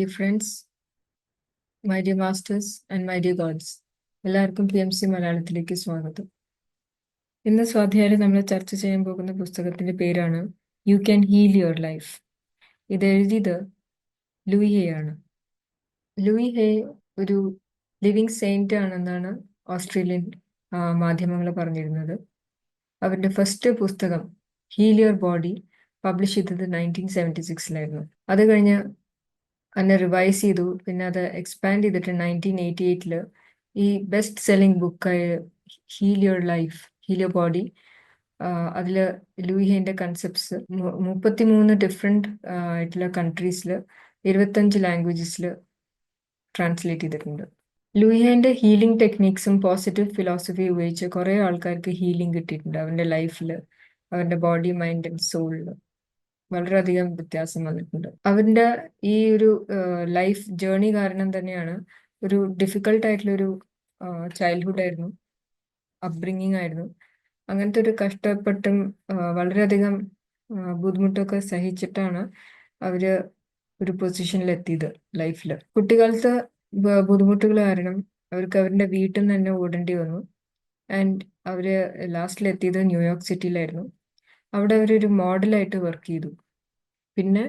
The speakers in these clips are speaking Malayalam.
Dear friends my dear masters and my dear gods എല്ലാവർക്കും പി എം സി മലയാളത്തിലേക്ക് സ്വാഗതം. ഇന്ന് സ്വാധ്യായം നമ്മൾ ചർച്ച ചെയ്യാൻ പോകുന്ന പുസ്തകത്തിന്റെ പേരാണ് you can heal your life ഇത് എഴുതിയത് ആണ്. ലൂയി ഹേ ഒരു ലിവിങ് സെയിന്റ് ആണെന്നാണ് ഓസ്ട്രേലിയൻ മാധ്യമങ്ങൾ പറഞ്ഞിരുന്നത്. അവരുടെ ഫസ്റ്റ് പുസ്തകം ഹീൽ യുവർ ബോഡി പബ്ലിഷ് ചെയ്തത് നയന്റീൻ സെവന്റി സിക്സിലായിരുന്നു അത് കഴിഞ്ഞ് അതിനെ റിവൈസ് ചെയ്തു. പിന്നെ അത് എക്സ്പാൻഡ് ചെയ്തിട്ട് നയന്റീൻ എയ്റ്റി എയ്റ്റിൽ ഈ best selling ബുക്കായ heal your life heal your body അതിൽ ലൂയിഹേന്റെ കൺസെപ്റ്റ്സ് മുപ്പത്തി മൂന്ന് ഡിഫറെന്റ് ആയിട്ടുള്ള കൺട്രീസിൽ ഇരുപത്തഞ്ച് ലാംഗ്വേജസിൽ ട്രാൻസ്ലേറ്റ് ചെയ്തിട്ടുണ്ട്. ലൂയിഹേന്റെ ഹീലിംഗ് ടെക്നീക്സും പോസിറ്റീവ് ഫിലോസഫി ഉപയോഗിച്ച് കുറേ ആൾക്കാർക്ക് ഹീലിംഗ് കിട്ടിയിട്ടുണ്ട് അവരുടെ ലൈഫിൽ അവരുടെ ബോഡി മൈൻഡ് ആൻഡ് സോളിൽ വളരെയധികം വ്യത്യാസം വന്നിട്ടുണ്ട്. അവന്റെ ഈ ഒരു ലൈഫ് ജേർണി കാരണം തന്നെയാണ് ഒരു ഡിഫിക്കൾട്ട് ആയിട്ടുള്ള ഒരു ചൈൽഡ്ഹുഡ് ആയിരുന്നു. അപ്ബ്രിങ്ങിങ് ആയിരുന്നു. അങ്ങനത്തെ ഒരു കഷ്ടപ്പെട്ടും വളരെയധികം ബുദ്ധിമുട്ടൊക്കെ സഹിച്ചിട്ടാണ് അവർ ഒരു പൊസിഷനിൽ എത്തിയത് ലൈഫിൽ കുട്ടികാലത്ത് ബുദ്ധിമുട്ടുകൾ കാരണം അവർക്ക് അവരുടെ വീട്ടിൽ നിന്ന് തന്നെ ഓടേണ്ടി വന്നു. ആൻഡ് അവർ ലാസ്റ്റിൽ എത്തിയത് ന്യൂയോർക്ക് സിറ്റിയിലായിരുന്നു. അവിടെ അവരൊരു മോഡലായിട്ട് വർക്ക് ചെയ്തു. പിന്നെ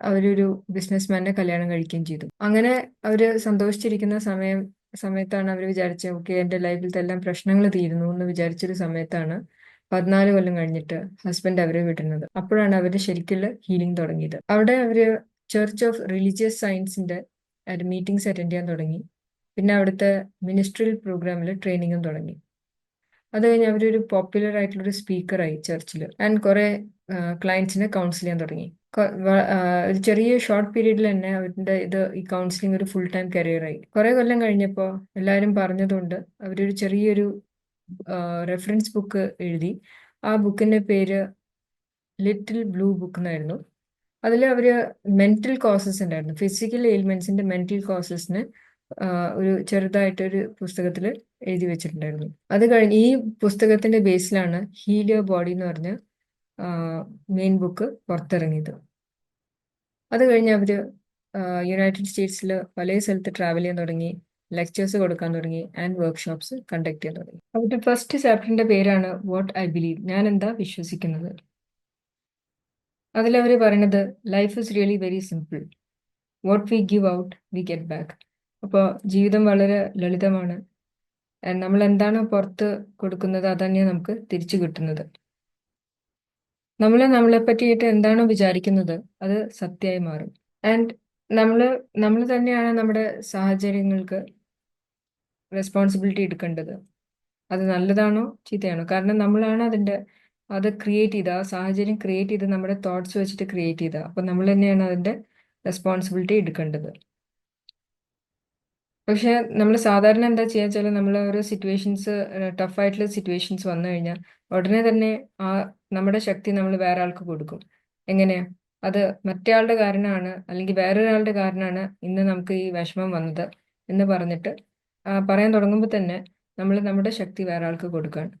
അവരൊരു ബിസിനസ്മാനെ കല്യാണം കഴിക്കുകയും ചെയ്തു. അങ്ങനെ അവർ സന്തോഷിച്ചിരിക്കുന്ന സമയം സമയത്താണ് അവർ വിചാരിച്ചത് ഓക്കെ എന്റെ ലൈഫിലത്തെ എല്ലാം പ്രശ്നങ്ങൾ തീരുന്നു എന്ന് വിചാരിച്ചൊരു സമയത്താണ് പതിനാല് കൊല്ലം കഴിഞ്ഞിട്ട് ഹസ്ബൻഡ് അവരെ വിടുന്നത്. അപ്പോഴാണ് അവർ ശരിക്കുള്ള ഹീലിംഗ് തുടങ്ങിയത്. അവിടെ അവർ ചർച്ച് ഓഫ് റിലീജിയസ് സയൻസിന്റെ മീറ്റിംഗ്സ് അറ്റൻഡ് ചെയ്യാൻ തുടങ്ങി. പിന്നെ അവിടുത്തെ മിനിസ്ട്രിയൽ പ്രോഗ്രാമിൽ ട്രെയിനിങ്ങും തുടങ്ങി. അത് കഴിഞ്ഞ് അവരൊരു പോപ്പുലർ ആയിട്ടുള്ള ഒരു സ്പീക്കറായി ചർച്ചിൽ ആൻഡ് കുറെ ക്ലയൻസിനെ കൗൺസിൽ ചെയ്യാൻ തുടങ്ങി. ഒരു ചെറിയ ഷോർട്ട് പീരീഡിൽ തന്നെ അവരുടെ ഇത് ഈ കൗൺസിലിംഗ് ഒരു ഫുൾ ടൈം കരിയറായി കുറെ കൊല്ലം കഴിഞ്ഞപ്പോൾ എല്ലാവരും പറഞ്ഞതുകൊണ്ട് അവരൊരു ചെറിയൊരു റെഫറൻസ് ബുക്ക് എഴുതി. ആ ബുക്കിന്റെ പേര് ലിറ്റിൽ ബ്ലൂ ബുക്ക് എന്നായിരുന്നു. അതിൽ അവർ മെന്റൽ കോസസ് ഉണ്ടായിരുന്നു. ഫിസിക്കൽ എയിൽമെന്റ്സിന്റെ മെന്റൽ കോസസിന് ഒരു ചെറുതായിട്ടൊരു പുസ്തകത്തിൽ എഴുതി വെച്ചിട്ടുണ്ടായിരുന്നു. അത് കഴിഞ്ഞ് ഈ പുസ്തകത്തിന്റെ ബേസിലാണ് ഹീലിയോ ബോഡി എന്ന് പറഞ്ഞ മെയിൻ ബുക്ക് പുറത്തിറങ്ങിയത്. അത് കഴിഞ്ഞ് അവർ യുണൈറ്റഡ് സ്റ്റേറ്റ്സിൽ പല സ്ഥലത്ത് ട്രാവൽ ചെയ്യാൻ തുടങ്ങി ലെക്ചേഴ്സ് കൊടുക്കാൻ തുടങ്ങി ആൻഡ് വർക്ക്ഷോപ്സ് കണ്ടക്ട് ചെയ്യാൻ തുടങ്ങി. അവരുടെ ഫസ്റ്റ് ചാപ്റ്ററിന്റെ പേരാണ് വാട്ട് ഐ ബിലീവ്. ഞാൻ എന്താ വിശ്വസിക്കുന്നത്? അതിലവർ പറയണത് life is really very simple. What we give out we get back. അപ്പോൾ ജീവിതം വളരെ ലളിതമാണ്. നമ്മൾ എന്താണ് പുറത്ത് കൊടുക്കുന്നത് അതന്നെ നമുക്ക് തിരിച്ചു കിട്ടുന്നത്. നമ്മൾ നമ്മളെ പറ്റിയിട്ട് എന്താണോ വിചാരിക്കുന്നത് അത് സത്യമായി മാറും. ആൻഡ് നമ്മൾ നമ്മൾ തന്നെയാണ് നമ്മുടെ സാഹചര്യങ്ങൾക്ക് റെസ്പോൺസിബിലിറ്റി എടുക്കേണ്ടത്. അത് നല്ലതാണോ ചീത്തയാണോ? കാരണം നമ്മളാണ് അതിന്റെ അത് ക്രിയേറ്റ് ചെയ്ത ആ സാഹചര്യം ക്രിയേറ്റ് ചെയ്ത് നമ്മുടെ തോട്ട്സ് വെച്ചിട്ട് ക്രിയേറ്റ് ചെയ്ത. അപ്പം നമ്മൾ തന്നെയാണ് അതിന്റെ റെസ്പോൺസിബിലിറ്റി എടുക്കേണ്ടത്. പക്ഷെ നമ്മൾ സാധാരണ എന്താ ചെയ്യാ വെച്ചാൽ നമ്മൾ ഒരു സിറ്റുവേഷൻസ് ടഫ് ആയിട്ടുള്ള സിറ്റുവേഷൻസ് വന്നു കഴിഞ്ഞാൽ ഉടനെ തന്നെ ആ നമ്മുടെ ശക്തി നമ്മൾ വേറെ ആൾക്ക് കൊടുക്കും. എങ്ങനെയാ? അത് മറ്റേയാളുടെ കാരണമാണ് അല്ലെങ്കിൽ വേറൊരാളുടെ കാരണമാണ് ഇന്ന് നമുക്ക് ഈ വിഷമം വന്നത് എന്ന് പറഞ്ഞിട്ട് പറയാൻ തുടങ്ങുമ്പോൾ തന്നെ നമ്മൾ നമ്മുടെ ശക്തി വേറെ ആൾക്ക് കൊടുക്കുകയാണ്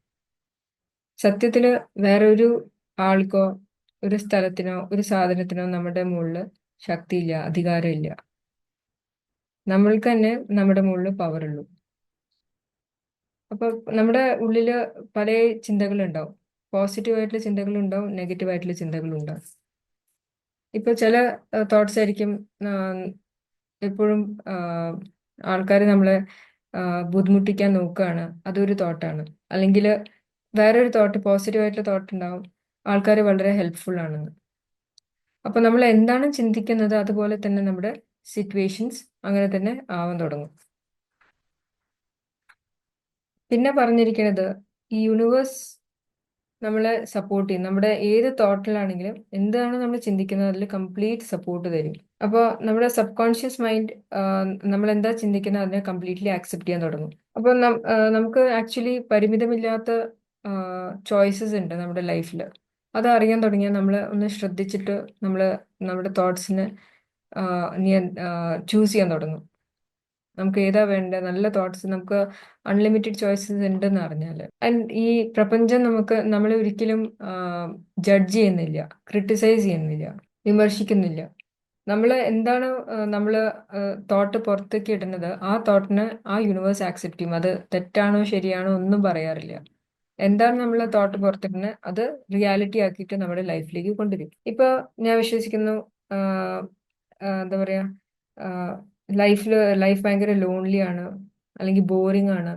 സത്യത്തിൽ വേറൊരു ആൾക്കോ ഒരു സ്ഥലത്തിനോ ഒരു സാധനത്തിനോ നമ്മുടെ മുകളിൽ ശക്തിയില്ല അധികാരമില്ല. നമ്മൾക്ക് തന്നെ നമ്മുടെ മുകളിൽ പവർ ഉള്ളൂ. അപ്പൊ നമ്മുടെ ഉള്ളിൽ പല ചിന്തകളുണ്ടാവും. പോസിറ്റീവ് ആയിട്ടുള്ള ചിന്തകളുണ്ടാവും നെഗറ്റീവ് ആയിട്ടുള്ള ചിന്തകളുണ്ടാവും. ഇപ്പൊ ചില തോട്ട്സ് ആയിരിക്കും എപ്പോഴും ആൾക്കാർ നമ്മളെ ബുദ്ധിമുട്ടിക്കാൻ നോക്കുകയാണ് അതൊരു തോട്ടാണ് അല്ലെങ്കിൽ വേറൊരു തോട്ട് പോസിറ്റീവ് ആയിട്ടുള്ള തോട്ട് ഉണ്ടാവും. ആൾക്കാർ വളരെ ഹെൽപ്ഫുൾ ആണെന്ന്. അപ്പൊ നമ്മൾ എന്താണ് ചിന്തിക്കുന്നത്? അതുപോലെ തന്നെ നമ്മുടെ സിറ്റുവേഷൻസ് അങ്ങനെ തന്നെ ആവാൻ തുടങ്ങും. പിന്നെ പറഞ്ഞിരിക്കുന്നത് ഈ യൂണിവേഴ്സ് നമ്മളെ സപ്പോർട്ട് ചെയ്യും. നമ്മുടെ ഏത് തോട്ടിലാണെങ്കിലും എന്താണ് നമ്മൾ ചിന്തിക്കുന്നത് അതിൽ കംപ്ലീറ്റ് സപ്പോർട്ട് തരും. അപ്പോൾ നമ്മുടെ സബ് കോൺഷ്യസ് മൈൻഡ് നമ്മൾ എന്താ ചിന്തിക്കുന്നത് അതിനെ കംപ്ലീറ്റ്ലി ആക്സെപ്റ്റ് ചെയ്യാൻ തുടങ്ങും. അപ്പോൾ നമുക്ക് ആക്ച്വലി പരിമിതമില്ലാത്ത ചോയ്സസ് ഉണ്ട് നമ്മുടെ ലൈഫിൽ അത് അറിയാൻ തുടങ്ങിയാൽ നമ്മൾ ഒന്ന് ശ്രദ്ധിച്ചിട്ട് നമ്മൾ നമ്മുടെ തോട്ട്സിനെ ചൂസ് ചെയ്യാൻ തുടങ്ങും. നമുക്ക് ഏതാ വേണ്ടത് നല്ല തോട്ട്സ് നമുക്ക് അൺലിമിറ്റഡ് ചോയ്സസ് ഉണ്ടെന്ന് അറിഞ്ഞാൽ. ആൻഡ് ഈ പ്രപഞ്ചം നമുക്ക് നമ്മൾ ഒരിക്കലും ജഡ്ജ് ചെയ്യുന്നില്ല ക്രിട്ടിസൈസ് ചെയ്യുന്നില്ല വിമർശിക്കുന്നില്ല. നമ്മൾ എന്താണ് നമ്മൾ തോട്ട് പുറത്തേക്ക് ഇടുന്നത്? ആ തോട്ടിന് ആ യൂണിവേഴ്സ് ആക്സെപ്റ്റ് ചെയ്യും. അത് തെറ്റാണോ ശരിയാണോ ഒന്നും പറയാറില്ല. എന്താണ് നമ്മൾ തോട്ട് പുറത്തിടുന്നത് അത് റിയാലിറ്റി ആക്കിയിട്ട് നമ്മുടെ ലൈഫിലേക്ക് കൊണ്ടുവരും. ഇപ്പൊ ഞാൻ വിശ്വസിക്കുന്നു എന്താ പറയാ ലൈഫിൽ ലൈഫ് ഭയങ്കര ലോൺലി ആണ് അല്ലെങ്കിൽ ബോറിംഗ് ആണ്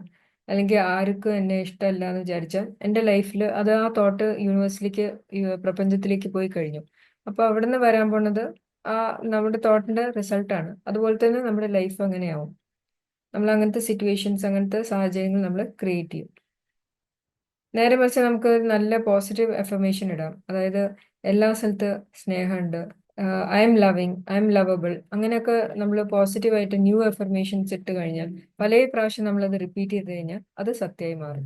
അല്ലെങ്കിൽ ആർക്കും എന്നെ ഇഷ്ടമല്ല എന്ന് വിചാരിച്ചാൽ എന്റെ ലൈഫിൽ അത് ആ തോട്ട് യൂണിവേഴ്സിലേക്ക് പ്രപഞ്ചത്തിലേക്ക് പോയി കഴിഞ്ഞു. അപ്പോൾ അവിടെ നിന്ന് വരാൻ പോണത് ആ നമ്മുടെ തോട്ടിന്റെ റിസൾട്ടാണ് അതുപോലെ തന്നെ നമ്മുടെ ലൈഫ് അങ്ങനെയാവും. നമ്മൾ അങ്ങനത്തെ സിറ്റുവേഷൻസ് അങ്ങനത്തെ സാഹചര്യങ്ങൾ നമ്മൾ ക്രിയേറ്റ് ചെയ്യും. നേരെ മറിച്ച് നമുക്ക് നല്ല പോസിറ്റീവ് എഫർമേഷൻ ഇടാം. അതായത് എല്ലാ സ്ഥലത്ത് സ്നേഹമുണ്ട് I'm loving I'm lovable അങ്ങനെയൊക്കെ നമ്മൾ പോസിറ്റീവായിട്ട് ന്യൂ എഫർമേഷൻസ് ഇട്ട് കഴിഞ്ഞാൽ പല പ്രാവശ്യം നമ്മളത് റിപ്പീറ്റ് ചെയ്ത് കഴിഞ്ഞാൽ അത് സത്യമായി മാറും.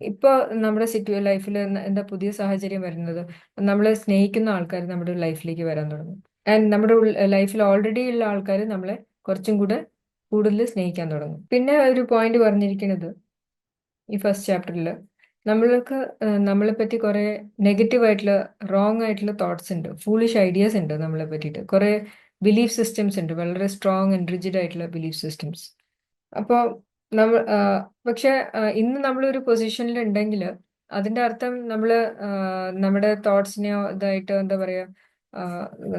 ഇപ്പോൾ നമ്മുടെ സിറ്റുവേ ലൈഫിൽ എന്താ പുതിയ സാഹചര്യം വരുന്നത്? നമ്മളെ സ്നേഹിക്കുന്ന ആൾക്കാർ നമ്മുടെ ലൈഫിലേക്ക് വരാൻ തുടങ്ങും. ആൻഡ് നമ്മുടെ ലൈഫിൽ ഓൾറെഡി ഉള്ള ആൾക്കാർ നമ്മളെ കുറച്ചും കൂടെ കൂടുതൽ സ്നേഹിക്കാൻ തുടങ്ങും. പിന്നെ ഒരു പോയിന്റ് പറഞ്ഞിരിക്കുന്നത് ഈ ഫസ്റ്റ് ചാപ്റ്ററിൽ നമ്മൾക്ക് നമ്മളെ പറ്റി കുറെ നെഗറ്റീവ് ആയിട്ടുള്ള റോങ് ആയിട്ടുള്ള തോട്ട്സ് ഉണ്ട്. ഫൂളിഷ് ഐഡിയാസ് ഉണ്ട് നമ്മളെ പറ്റിയിട്ട് കുറെ ബിലീഫ് സിസ്റ്റംസ് ഉണ്ട്. വളരെ സ്ട്രോങ് ആൻഡ് റിജിഡ് ആയിട്ടുള്ള ബിലീഫ് സിസ്റ്റംസ് അപ്പോൾ നമ്മൾ പക്ഷെ ഇന്ന് നമ്മളൊരു പൊസിഷനിൽ ഉണ്ടെങ്കിൽ അതിന്റെ അർത്ഥം നമ്മൾ നമ്മുടെ തോട്ട്സിനെയോ ഇതായിട്ട് എന്താ പറയുക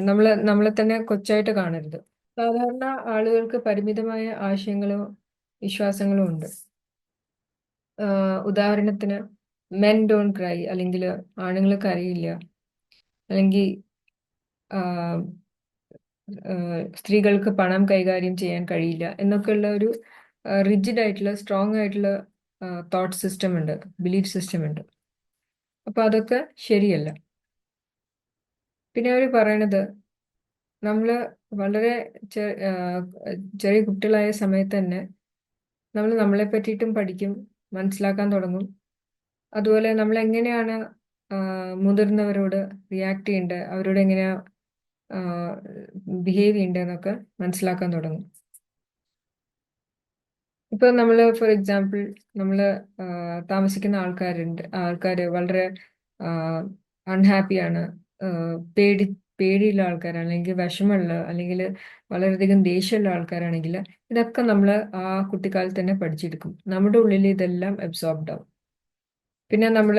നമ്മൾ നമ്മളെ തന്നെ കൊച്ചായിട്ട് കാണരുത്. സാധാരണ ആളുകൾക്ക് പരിമിതമായ ആശയങ്ങളും വിശ്വാസങ്ങളും ഉണ്ട്. ഉദാഹരണത്തിന് മെൻ ഡോൺ ക്രൈ അല്ലെങ്കിൽ ആണുങ്ങൾ കരയില്ല അല്ലെങ്കിൽ സ്ത്രീകൾക്ക് പണം കൈകാര്യം ചെയ്യാൻ കഴിയില്ല എന്നൊക്കെയുള്ള ഒരു റിജിഡ് ആയിട്ടുള്ള സ്ട്രോങ് ആയിട്ടുള്ള തോട്ട് സിസ്റ്റം ഉണ്ട് ബിലീഫ് സിസ്റ്റം ഉണ്ട്. അപ്പൊ അതൊക്കെ ശരിയല്ല. പിന്നെ അവർ പറയണത് നമ്മൾ വളരെ ചെറിയ കുട്ടികളായ സമയത്ത് തന്നെ നമ്മൾ നമ്മളെ പറ്റിയിട്ടും പഠിക്കും മനസ്സിലാക്കാൻ തുടങ്ങും അതുപോലെ നമ്മൾ എങ്ങനെയാണ് മുതിർന്നവരോട് റിയാക്ട് ചെയ്യേണ്ടത് അവരോട് എങ്ങനെയാ ബിഹേവ് ചെയ്യേണ്ടതെന്നൊക്കെ മനസ്സിലാക്കാൻ തുടങ്ങും. ഇപ്പൊ നമ്മൾ ഫോർ എക്സാമ്പിൾ നമ്മൾ താമസിക്കുന്ന ആൾക്കാരുണ്ട്. ആൾക്കാർ വളരെ അൺഹാപ്പിയാണ് പേടി പേടിയുള്ള ആൾക്കാരാണ്. അല്ലെങ്കിൽ വിഷമമുള്ള അല്ലെങ്കിൽ വളരെയധികം ദേഷ്യമുള്ള ആൾക്കാരാണെങ്കിൽ ഇതൊക്കെ നമ്മൾ ആ കുട്ടിക്കാലത്ത് തന്നെ പഠിച്ചെടുക്കും. നമ്മുടെ ഉള്ളിൽ ഇതെല്ലാം അബ്സോർബ്ഡ് ആവും. പിന്നെ നമ്മൾ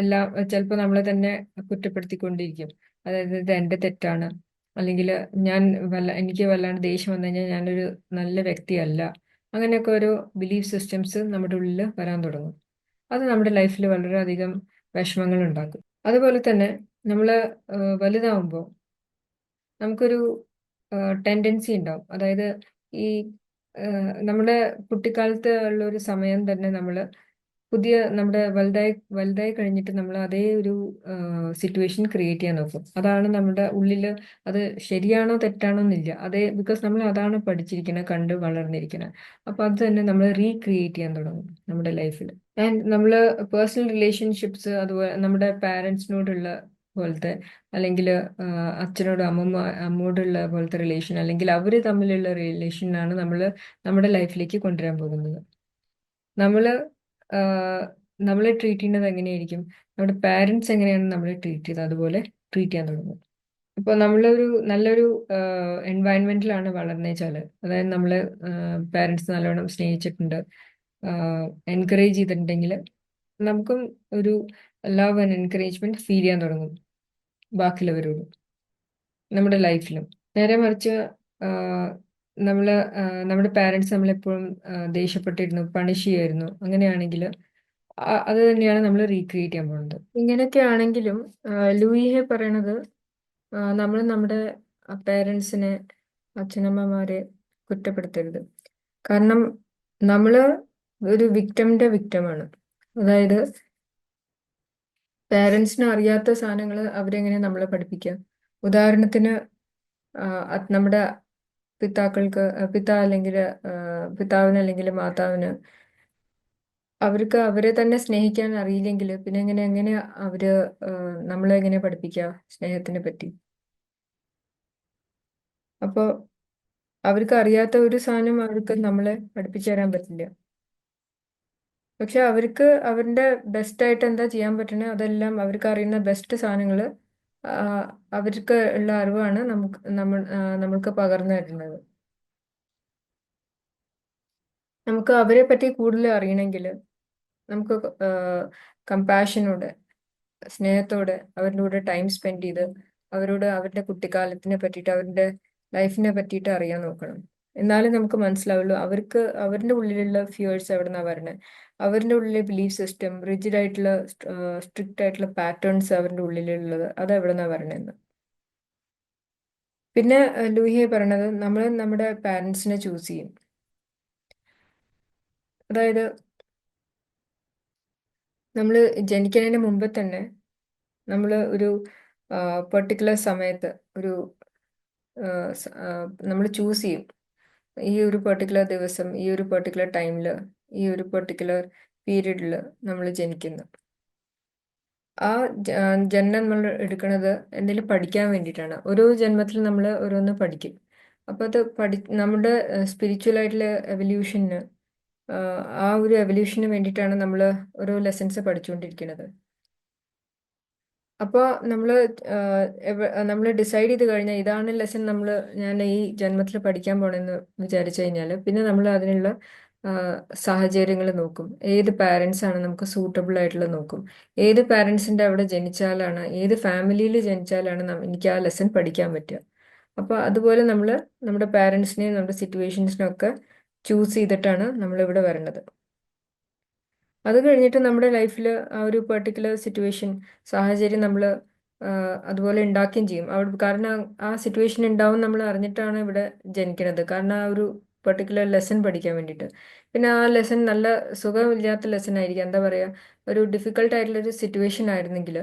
എല്ലാം ചിലപ്പോൾ നമ്മളെ തന്നെ കുറ്റപ്പെടുത്തിക്കൊണ്ടിരിക്കും. അതായത് ഇത് എന്റെ തെറ്റാണ്. അല്ലെങ്കിൽ ഞാൻ വല്ല എനിക്ക് വല്ലാണ്ട് ദേഷ്യം വന്നു കഴിഞ്ഞാൽ ഞാനൊരു നല്ല വ്യക്തിയല്ല. അങ്ങനെയൊക്കെ ഒരു ബിലീഫ് സിസ്റ്റംസ് നമ്മുടെ ഉള്ളിൽ വരാൻ തുടങ്ങും. അത് നമ്മുടെ ലൈഫിൽ വളരെയധികം വിഷമങ്ങൾ ഉണ്ടാക്കും അതുപോലെ തന്നെ നമ്മൾ വലുതാവുമ്പോൾ നമുക്കൊരു ടെൻഡൻസി ഉണ്ടാവും. അതായത് ഈ നമ്മുടെ കുട്ടിക്കാലത്ത് ഉള്ള ഒരു സമയം തന്നെ നമ്മൾ പുതിയ നമ്മുടെ വലുതായി വലുതായി കഴിഞ്ഞിട്ട് നമ്മൾ അതേ ഒരു സിറ്റുവേഷൻ ക്രിയേറ്റ് ചെയ്യാൻ നോക്കും. അതാണ് നമ്മുടെ ഉള്ളിൽ അത് ശരിയാണോ തെറ്റാണോ എന്നില്ല. അതേ ബിക്കോസ് നമ്മൾ അതാണ് പഠിച്ചിരിക്കുന്നത് കണ്ട് വളർന്നിരിക്കുന്നത് അപ്പോൾ അത് തന്നെ നമ്മൾ റീക്രിയേറ്റ് ചെയ്യാൻ തുടങ്ങും നമ്മുടെ ലൈഫിൽ ആൻഡ് നമ്മൾ പേഴ്സണൽ റിലേഷൻഷിപ്സ് അതുപോലെ നമ്മുടെ പാരൻസിനോടുള്ള പോലത്തെ അല്ലെങ്കിൽ അച്ഛനോട് അമ്മമ്മ അമ്മോടുള്ള പോലത്തെ റിലേഷൻ അല്ലെങ്കിൽ അവർ തമ്മിലുള്ള റിലേഷനാണ് നമ്മൾ നമ്മുടെ ലൈഫിലേക്ക് കൊണ്ടുവരാൻ പോകുന്നത്. നമ്മൾ നമ്മളെ ട്രീറ്റ് ചെയ്യുന്നത് എങ്ങനെയായിരിക്കും? നമ്മുടെ പാരൻസ് എങ്ങനെയാണ് നമ്മളെ ട്രീറ്റ് ചെയ്തത്? അതുപോലെ ട്രീറ്റ് ചെയ്യാൻ തുടങ്ങും ഇപ്പോൾ നമ്മളൊരു നല്ലൊരു എൻവയൺമെന്റിലാണ് വളർന്നേച്ചാൽ അതായത് നമ്മളെ പാരൻസ് നല്ലോണം സ്നേഹിച്ചിട്ടുണ്ട്. എൻകറേജ് ചെയ്തിട്ടുണ്ടെങ്കിൽ നമുക്കും ഒരു ലവ് ആൻഡ് എൻകറേജ്മെന്റ് ഫീൽ ചെയ്യാൻ തുടങ്ങും ബാക്കിയുള്ളവരോടും. നമ്മുടെ ലൈഫിലും നേരെ മറിച്ച് നമ്മൾ നമ്മുടെ പാരൻസ് നമ്മളെപ്പോഴും ദേഷ്യപ്പെട്ടിരുന്നു പണിഷ് ചെയ്യായിരുന്നു അങ്ങനെയാണെങ്കിൽ അത് തന്നെയാണ് നമ്മൾ റീക്രിയേറ്റ് ചെയ്യാൻ പോകുന്നത് ഇങ്ങനെയൊക്കെ ആണെങ്കിലും ലൂയിഹെ പറയണത് നമ്മൾ നമ്മുടെ പേരൻസിനെ അച്ഛനമ്മമാരെ കുറ്റപ്പെടുത്തരുത്. കാരണം നമ്മൾ ഒരു വിക്ടമിന്റെ വിക്ടമാണ് അതായത് പേരൻസിന് അറിയാത്ത സാധനങ്ങൾ അവരെങ്ങനെ നമ്മളെ പഠിപ്പിക്കുക ഉദാഹരണത്തിന് നമ്മുടെ പിതാക്കൾക്ക് പിത അല്ലെങ്കിൽ പിതാവിന് അല്ലെങ്കിൽ മാതാവിന് അവർക്ക് അവരെ തന്നെ സ്നേഹിക്കാൻ അറിയില്ലെങ്കിൽ പിന്നെ എങ്ങനെ എങ്ങനെ അവർ നമ്മളെ എങ്ങനെ പഠിപ്പിക്കുക സ്നേഹത്തിനെ പറ്റി? അപ്പോൾ അവർക്ക് അറിയാത്ത ഒരു സാധനം അവർക്ക് നമ്മളെ പഠിപ്പിച്ചു തരാൻ പറ്റില്ല. പക്ഷെ അവർക്ക് അവരുടെ ബെസ്റ്റ് ആയിട്ട് എന്താ ചെയ്യാൻ പറ്റണേ അതെല്ലാം അവർക്ക് അറിയുന്ന ബെസ്റ്റ് സാധനങ്ങൾ അവർക്ക് ഉള്ള അറിവാണ് നമുക്ക് നമ്മൾ നമ്മൾക്ക് പകർന്നു തരുന്നത്. നമുക്ക് അവരെ പറ്റി കൂടുതൽ അറിയണമെങ്കിൽ നമുക്ക് കമ്പാഷനോടെ സ്നേഹത്തോടെ അവരുടെ കൂടെ ടൈം സ്പെൻഡ് ചെയ്ത് അവരോട് അവരുടെ കുട്ടിക്കാലത്തിനെ പറ്റിയിട്ട് അവരുടെ ലൈഫിനെ പറ്റിയിട്ട് അറിയാൻ നോക്കണം. എന്നാലേ നമുക്ക് മനസ്സിലാവുള്ളൂ. അവർക്ക് അവരുടെ ഉള്ളിലുള്ള ഫിയേഴ്സ് എവിടെ നിന്നാണ് വരണേ? അവരുടെ ഉള്ളിലെ ബിലീഫ് സിസ്റ്റം റിജിഡ് ആയിട്ടുള്ള സ്ട്രിക്റ്റ് ആയിട്ടുള്ള പാറ്റേൺസ് അവരുടെ ഉള്ളിലുള്ളത് അത് എവിടെ നിന്നാണ് വരണേന്ന്? പിന്നെ ലൂഹിയെ പറയണത് നമ്മൾ നമ്മുടെ പാരൻസിനെ ചൂസ് ചെയ്യും. അതായത് നമ്മൾ ജനിക്കുന്നതിന് മുമ്പ് തന്നെ നമ്മൾ ഒരു പെർട്ടിക്കുലർ സമയത്ത് ഒരു നമ്മൾ ചൂസ് ചെയ്യും. ഈ ഒരു പെർട്ടിക്കുലർ ദിവസം ഈ ഒരു പെർട്ടിക്കുലർ ടൈമിൽ ഈ ഒരു പെർട്ടിക്കുലർ പീരീഡിൽ നമ്മൾ ജനിക്കുന്നു. ആ ജനനം നമ്മൾ എടുക്കുന്നത് എന്തെങ്കിലും പഠിക്കാൻ വേണ്ടിയിട്ടാണ്. ഓരോ ജന്മത്തിൽ നമ്മൾ ഓരോന്ന് പഠിക്കും. അപ്പോൾ അത് പഠി നമ്മുടെ സ്പിരിച്വൽ ആയിട്ടുള്ള എവല്യൂഷന് ആ ഒരു എവല്യൂഷന് വേണ്ടിയിട്ടാണ് നമ്മൾ ഓരോ ലെസൺസ് പഠിച്ചുകൊണ്ടിരിക്കുന്നത്. അപ്പോൾ നമ്മൾ നമ്മൾ ഡിസൈഡ് ചെയ്ത് കഴിഞ്ഞാൽ ഇതാണ് ലെസൺ നമ്മൾ ഞാൻ ഈ ജന്മത്തിൽ പഠിക്കാൻ പോണെന്ന് വിചാരിച്ചു കഴിഞ്ഞാൽ പിന്നെ നമ്മൾ അതിനുള്ള സാഹചര്യങ്ങൾ നോക്കും. ഏത് പാരൻസ് ആണ് നമുക്ക് സൂട്ടബിൾ ആയിട്ടുള്ള നോക്കും. ഏത് പാരൻസിന്റെ അവിടെ ജനിച്ചാലാണ് ഏത് ഫാമിലിയിൽ ജനിച്ചാലാണ് എനിക്ക് ആ ലെസൺ പഠിക്കാൻ പറ്റുക. അപ്പോൾ അതുപോലെ നമ്മൾ നമ്മുടെ പാരൻസിനെയും നമ്മുടെ സിറ്റുവേഷൻസിനെയും ഒക്കെ ചൂസ് ചെയ്തിട്ടാണ് നമ്മൾ ഇവിടെ വരേണ്ടത്. അത് കഴിഞ്ഞിട്ട് നമ്മുടെ ലൈഫിൽ ആ ഒരു പെർട്ടിക്കുലർ സിറ്റുവേഷൻ സാഹചര്യം നമ്മൾ അതുപോലെ ഉണ്ടാക്കുകയും ചെയ്യും. അവിടെ കാരണം ആ സിറ്റുവേഷൻ ഉണ്ടാവും നമ്മൾ അറിഞ്ഞിട്ടാണ് ഇവിടെ ജനിക്കുന്നത് കാരണം ആ ഒരു പെർട്ടിക്കുലർ ലെസൺ പഠിക്കാൻ വേണ്ടിയിട്ട്. പിന്നെ ആ ലെസൺ നല്ല സുഖമില്ലാത്ത ലെസൺ ആയിരിക്കും. എന്താ പറയുക ഒരു ഡിഫിക്കൽട്ട് ആയിട്ടുള്ള ഒരു സിറ്റുവേഷൻ ആയിരുന്നെങ്കിൽ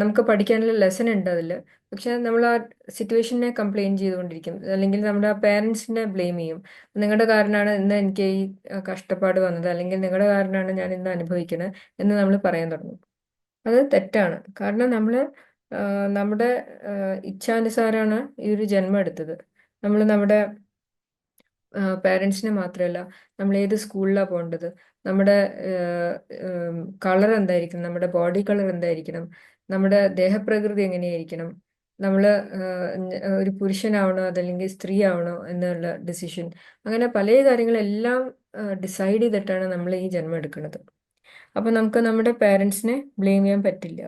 നമുക്ക് പഠിക്കാനുള്ള ലെസൺ ഉണ്ട് അതിൽ പക്ഷെ നമ്മൾ ആ സിറ്റുവേഷനെ കംപ്ലെയിൻ ചെയ്തുകൊണ്ടിരിക്കും. അല്ലെങ്കിൽ നമ്മുടെ ആ പേരൻസിനെ ബ്ലെയിം ചെയ്യും. നിങ്ങളുടെ കാരണമാണ് ഇന്ന് എനിക്ക് ഈ കഷ്ടപ്പാട് വന്നത്. അല്ലെങ്കിൽ നിങ്ങളുടെ കാരണമാണ് ഞാൻ ഇന്ന് അനുഭവിക്കുന്നത് എന്ന് നമ്മൾ പറയാൻ തുടങ്ങും. അത് തെറ്റാണ്. കാരണം നമ്മൾ നമ്മുടെ ഇച്ഛാനുസാരമാണ് ഈ ഒരു ജന്മം എടുത്തത്. നമ്മൾ നമ്മുടെ പേരൻസിനെ മാത്രമല്ല നമ്മൾ ഏത് സ്കൂളിലാണ് പോകേണ്ടത്? നമ്മുടെ കളർ എന്തായിരിക്കണം? നമ്മുടെ ബോഡി കളർ എന്തായിരിക്കണം? നമ്മുടെ ദേഹപ്രകൃതി എങ്ങനെയായിരിക്കണം? നമ്മൾ ഒരു പുരുഷനാവണോ അതല്ലെങ്കിൽ സ്ത്രീ ആവണോ എന്നുള്ള ഡിസിഷൻ അങ്ങനെ പല കാര്യങ്ങളെല്ലാം ഡിസൈഡ് ചെയ്തിട്ടാണ് നമ്മൾ ഈ ജന്മം എടുക്കുന്നത്. അപ്പം നമുക്ക് നമ്മുടെ പേരൻസിനെ ബ്ലെയിം ചെയ്യാൻ പറ്റില്ല.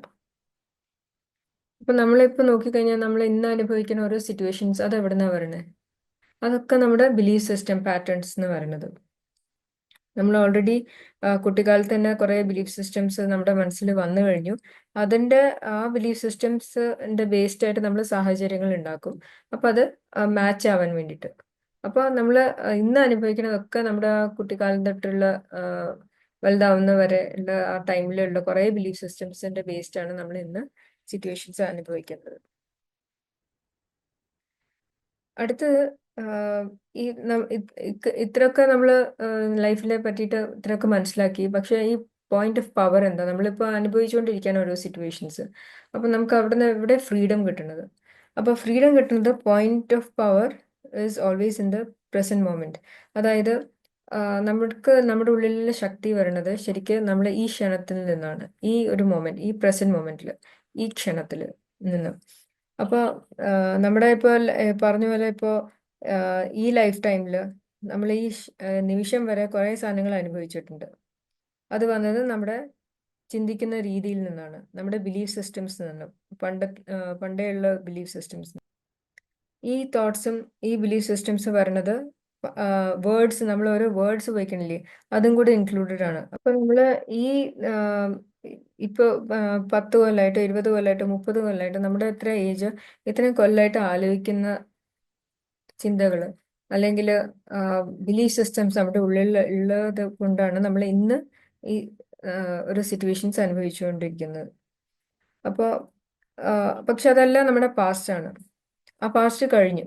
അപ്പം നമ്മളിപ്പോൾ നോക്കിക്കഴിഞ്ഞാൽ നമ്മൾ ഇന്ന് അനുഭവിക്കുന്ന ഓരോ സിറ്റുവേഷൻസ് അത് എവിടെ നിന്നാണ് വരണേ? അതൊക്കെ നമ്മുടെ ബിലീഫ് സിസ്റ്റം പാറ്റേൺസ് എന്ന് പറയുന്നത്. നമ്മൾ ഓൾറെഡി കുട്ടിക്കാലത്ത് തന്നെ കുറേ ബിലീഫ് സിസ്റ്റംസ് നമ്മുടെ മനസ്സിൽ വന്നു കഴിഞ്ഞു. അതിന്റെ ആ ബിലീഫ് സിസ്റ്റംസിന്റെ ബേസ്ഡ് ആയിട്ട് നമ്മൾ സാഹചര്യങ്ങൾ ഉണ്ടാക്കും. അപ്പോൾ അത് മാച്ച് ആവാൻ വേണ്ടിയിട്ട്. അപ്പോൾ നമ്മൾ ഇന്ന് അനുഭവിക്കുന്നതൊക്കെ നമ്മുടെ കുട്ടിക്കാലം തൊട്ടുള്ള വലുതാവുന്ന വരെ ഉള്ള ആ ടൈമിലുള്ള കുറേ ബിലീഫ് സിസ്റ്റംസിന്റെ ബേസ്ഡ് ആണ് നമ്മൾ ഇന്ന് സിറ്റുവേഷൻസ് അനുഭവിക്കുന്നത്. അടുത്തത് ഈ ഇത്രയൊക്കെ നമ്മൾ ലൈഫിനെ പറ്റിയിട്ട് ഇത്രയൊക്കെ മനസ്സിലാക്കി. പക്ഷേ ഈ പോയിന്റ് ഓഫ് പവർ എന്താ? നമ്മളിപ്പോൾ അനുഭവിച്ചുകൊണ്ടിരിക്കുകയാണ് ഓരോ സിറ്റുവേഷൻസ് അപ്പം നമുക്ക് അവിടെ നിന്ന് എവിടെ ഫ്രീഡം കിട്ടുന്നത്? അപ്പോൾ ഫ്രീഡം കിട്ടുന്നത് point of power is always in the present moment അതായത് നമുക്ക് നമ്മുടെ ഉള്ളിലുള്ള ശക്തി വരുന്നത് ശരിക്കും നമ്മൾ ഈ ക്ഷണത്തിൽ നിന്നാണ്. ഈ ഒരു മൊമെന്റ് ഈ പ്രസന്റ് മൊമെന്റിൽ ഈ ക്ഷണത്തിൽ നിന്ന്. അപ്പോൾ നമ്മുടെ ഇപ്പോൾ പറഞ്ഞ പോലെ ഇപ്പോൾ ഈ ലൈഫ് ടൈമിൽ നമ്മൾ ഈ നിമിഷം വരെ കുറേ സാധനങ്ങൾ അനുഭവിച്ചിട്ടുണ്ട്. അത് വന്നത് നമ്മുടെ ചിന്തിക്കുന്ന രീതിയിൽ നിന്നാണ്. നമ്മുടെ ബിലീഫ് സിസ്റ്റംസ് നിന്നും. പണ്ട് പണ്ടേയുള്ള ബിലീഫ് സിസ്റ്റംസ് ഈ തോട്ട്സും ഈ ബിലീഫ് സിസ്റ്റംസ് വരുന്നത് വേർഡ്സ് നമ്മൾ ഓരോ വേർഡ്സ് ഉപയോഗിക്കണില്ലേ? അതും കൂടെ ഇൻക്ലൂഡഡ് ആണ്. അപ്പൊ നമ്മൾ ഈ ഇപ്പോൾ പത്ത് കൊല്ലമായിട്ട് ഇരുപത് കൊല്ലമായിട്ട് മുപ്പത് കൊല്ലമായിട്ട് നമ്മുടെ എത്ര ഏജ് ഇത്രയും കൊല്ലമായിട്ട് ആലോചിക്കുന്ന ചിന്തകൾ അല്ലെങ്കിൽ ബിലീഫ് സിസ്റ്റംസ് നമ്മുടെ ഉള്ളിൽ ഉള്ളത് കൊണ്ടാണ് നമ്മൾ ഇന്ന് ഈ ഒരു സിറ്റുവേഷൻസ് അനുഭവിച്ചുകൊണ്ടിരിക്കുന്നത്. അപ്പോൾ പക്ഷെ അതെല്ലാം നമ്മുടെ പാസ്റ്റ് ആണ്. ആ പാസ്റ്റ് കഴിഞ്ഞു.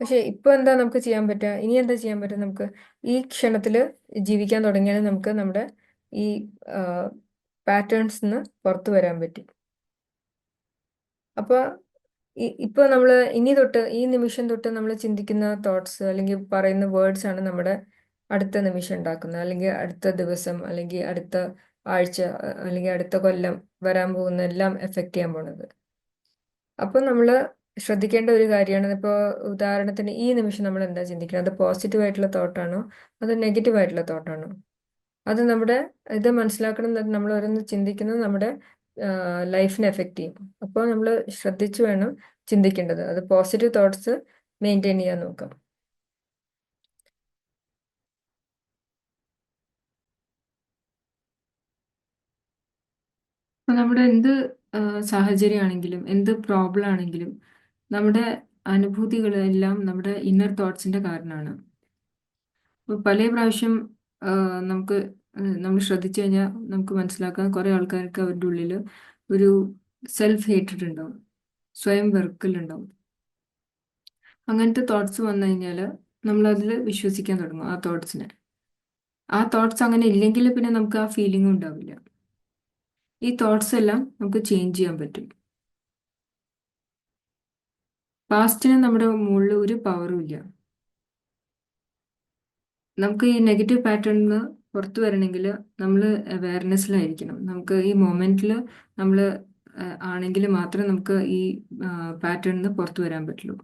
പക്ഷെ ഇപ്പൊ എന്താ നമുക്ക് ചെയ്യാൻ പറ്റുക ഇനി എന്താ ചെയ്യാൻ പറ്റുക നമുക്ക് ഈ ക്ഷണത്തിൽ ജീവിക്കാൻ തുടങ്ങിയാൽ നമുക്ക് നമ്മുടെ ഈ പാറ്റേൺസ് നിന്ന് പുറത്തു വരാൻ പറ്റും. അപ്പോൾ ഇപ്പോൾ നമ്മൾ ഇനി തൊട്ട് ഈ നിമിഷം തൊട്ട് നമ്മൾ ചിന്തിക്കുന്ന തോട്ട്സ് അല്ലെങ്കിൽ പറയുന്ന വേർഡ്സ് ആണ് നമ്മുടെ അടുത്ത നിമിഷം ഉണ്ടാക്കുന്നത്. അല്ലെങ്കിൽ അടുത്ത ദിവസം അല്ലെങ്കിൽ അടുത്ത ആഴ്ച അല്ലെങ്കിൽ അടുത്ത കൊല്ലം വരാൻ പോകുന്ന എല്ലാം എഫക്റ്റ് ചെയ്യാൻ പോണത്. അപ്പോൾ നമ്മൾ ശ്രദ്ധിക്കേണ്ട ഒരു കാര്യമാണ് ഇപ്പോൾ ഉദാഹരണത്തിന് ഈ നിമിഷം നമ്മൾ എന്താ ചിന്തിക്കുന്നത് അത് പോസിറ്റീവ് ആയിട്ടുള്ള തോട്ടാണോ അത് നെഗറ്റീവ് ആയിട്ടുള്ള തോട്ടാണോ അത് നമ്മുടെ ഇത് മനസ്സിലാക്കണം നമ്മൾ ഓരോന്ന് ചിന്തിക്കുന്നത് നമ്മുടെ ലൈഫിനെ എഫക്റ്റ് ചെയ്യും. അപ്പോൾ നമ്മൾ ശ്രദ്ധിച്ചു വേണം ചിന്തിക്കേണ്ടത്. അത് പോസിറ്റീവ് തോട്ട്സ് മെയിന്റെയിൻ ചെയ്യാൻ നോക്കാം. നമ്മുടെ എന്ത് സാഹചര്യം ആണെങ്കിലും എന്ത് പ്രോബ്ലം ആണെങ്കിലും നമ്മുടെ അനുഭൂതികളെല്ലാം നമ്മുടെ ഇന്നർ തോട്ട്സിന്റെ കാരണമാണ്. പല പ്രാവശ്യം നമുക്ക് നമ്മൾ ശ്രദ്ധിച്ചു കഴിഞ്ഞാൽ നമുക്ക് മനസ്സിലാക്കാം കുറെ ആൾക്കാർക്ക് അവരുടെ ഉള്ളിൽ ഒരു സെൽഫ് ഹേറ്റഡ് ഉണ്ടാവും സ്വയം വെറുക്കൽ ഉണ്ടാവും. അങ്ങനത്തെ തോട്ട്സ് വന്നു കഴിഞ്ഞാൽ നമ്മൾ അതിൽ വിശ്വസിക്കാൻ തുടങ്ങും ആ തോട്ട്സിനെ ആ തോട്ട്സ് അങ്ങനെ ഇല്ലെങ്കിൽ പിന്നെ നമുക്ക് ആ ഫീലിംഗ് ഉണ്ടാവില്ല. ഈ തോട്ട്സ് എല്ലാം നമുക്ക് ചേഞ്ച് ചെയ്യാൻ പറ്റും. പാസ്റ്റിന് നമ്മുടെ മുകളിൽ ഒരു പവറും ഇല്ല. നമുക്ക് ഈ നെഗറ്റീവ് പാറ്റേണിൽ നിന്ന് പുറത്തു വരണമെങ്കിൽ നമ്മൾ അവയർനെസ്സിലായിരിക്കണം നമുക്ക് ഈ മൊമെന്റിൽ നമ്മൾ ആണെങ്കിൽ മാത്രമേ നമുക്ക് ഈ പാറ്റേണിൽ നിന്ന് പുറത്തു വരാൻ പറ്റുള്ളൂ.